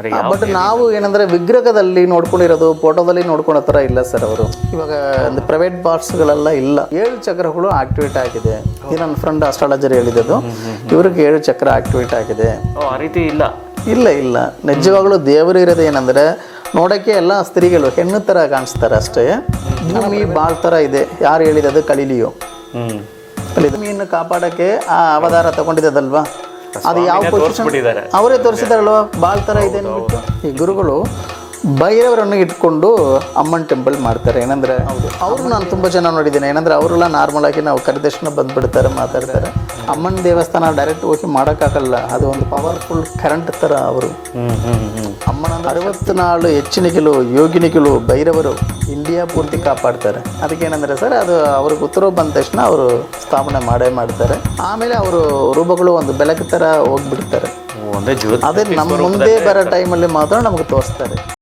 But ನಾವು ಏನಂದ್ರೆ ವಿಗ್ರಹದಲ್ಲಿ ನೋಡ್ಕೊಂಡಿರೋದು ಫೋಟೋದಲ್ಲಿ ನೋಡ್ಕೊಂಡ ತರ ಇಲ್ಲ ಸರ್ ಅವರು. ಇವಾಗ ಒಂದು ಪ್ರೈವೇಟ್ ಬಾಟ್ಸ್ಗಳೆಲ್ಲ ಇಲ್ಲ. ಏಳು ಚಕ್ರಗಳು ಆಕ್ಟಿವೇಟ್ ಆಗಿದೆ. ಇದು ನನ್ನ ಫ್ರೆಂಡ್ ಅಸ್ಟ್ರಾಲಜರ್ ಹೇಳಿದ್ದು ಇವ್ರಿಗೆ ಏಳು ಚಕ್ರ ಆಕ್ಟಿವೇಟ್ ಆಗಿದೆ. ಆ ರೀತಿ ಇಲ್ಲ? ಇಲ್ಲ ಇಲ್ಲ. ನಿಜವಾಗ್ಲೂ ದೇವರು ಇರೋದು ಏನಂದ್ರೆ ನೋಡಕ್ಕೆ ಎಲ್ಲ ಸ್ತ್ರೀಗಳು ಹೆಣ್ಣು ತರ ಕಾಣಿಸ್ತಾರೆ ಅಷ್ಟೇ. ಭೂಮಿ ಬಾಳ್ ಥರ ಇದೆ. ಯಾರು ಹೇಳಿದದು ಕಲೀಲಿಯೋ. ಹ್ಮ್. ಕಲಿದು. ಭೂಮಿಯನ್ನು ಕಾಪಾಡೋಕ್ಕೆ ಆ ಅವತಾರ ತಗೊಂಡಿದ್ದಲ್ವಾ ಅದು ಯಾವ ಪೊಸಿಷನ್ ತೋರಿಸ್ಬಿಟ್ಟಿದ್ದಾರೆ. ಅವರೇ ತೋರಿಸಿದಾರಲ್ವ? ಬಾಲ್ ತರ ಇದೆ ಅಂದ್ಬಿಟ್ಟು ಈ ಗುರುಗಳು ಬೈರವರನ್ನು ಇಟ್ಕೊಂಡು ಅಮ್ಮನ್ ಟೆಂಪಲ್ ಮಾಡ್ತಾರೆ. ಏನಂದ್ರೆ ಅವರು ನಾನು ತುಂಬಾ ಜನ ನೋಡಿದ್ದೇನೆ. ಏನಂದ್ರೆ ಅವರೆಲ್ಲ ನಾರ್ಮಲ್ ಆಗಿ ನಾವು ಕರೆದಕ್ಷಿಣ ಬಂದ್ಬಿಡ್ತಾರೆ ಮಾತಾಡ್ತಾರೆ. ಅಮ್ಮನ ದೇವಸ್ಥಾನ ಡೈರೆಕ್ಟ್ ಹೋಗಿ ಮಾಡೋಕ್ಕಾಗಲ್ಲ. ಅದು ಒಂದು ಪವರ್ಫುಲ್ ಕರೆಂಟ್ ಥರ ಅವರು. ಅಮ್ಮನ ಅರವತ್ನಾಳು ಹೆಚ್ಚಿನಿಗಳು ಯೋಗಿನಿಗಳು ಭೈರವರು ಇಂಡಿಯಾ ಪೂರ್ತಿ ಕಾಪಾಡ್ತಾರೆ. ಅದಕ್ಕೆ ಏನಂದ್ರೆ ಸರ್ ಅದು ಅವ್ರಿಗೆ ಉತ್ತರ ಬಂದ ತಕ್ಷಣ ಅವರು ಸ್ಥಾಪನೆ ಮಾಡೇ ಮಾಡ್ತಾರೆ. ಆಮೇಲೆ ಅವರು ರೂಪಗಳು ಒಂದು ಬೆಳಕು ಥರ ಹೋಗ್ಬಿಡ್ತಾರೆ. ಅದೇ ನಮ್ಮ ಮುಂದೆ ಬರೋ ಟೈಮಲ್ಲಿ ಮಾತ್ರ ನಮಗೆ ತೋರಿಸ್ತಾರೆ.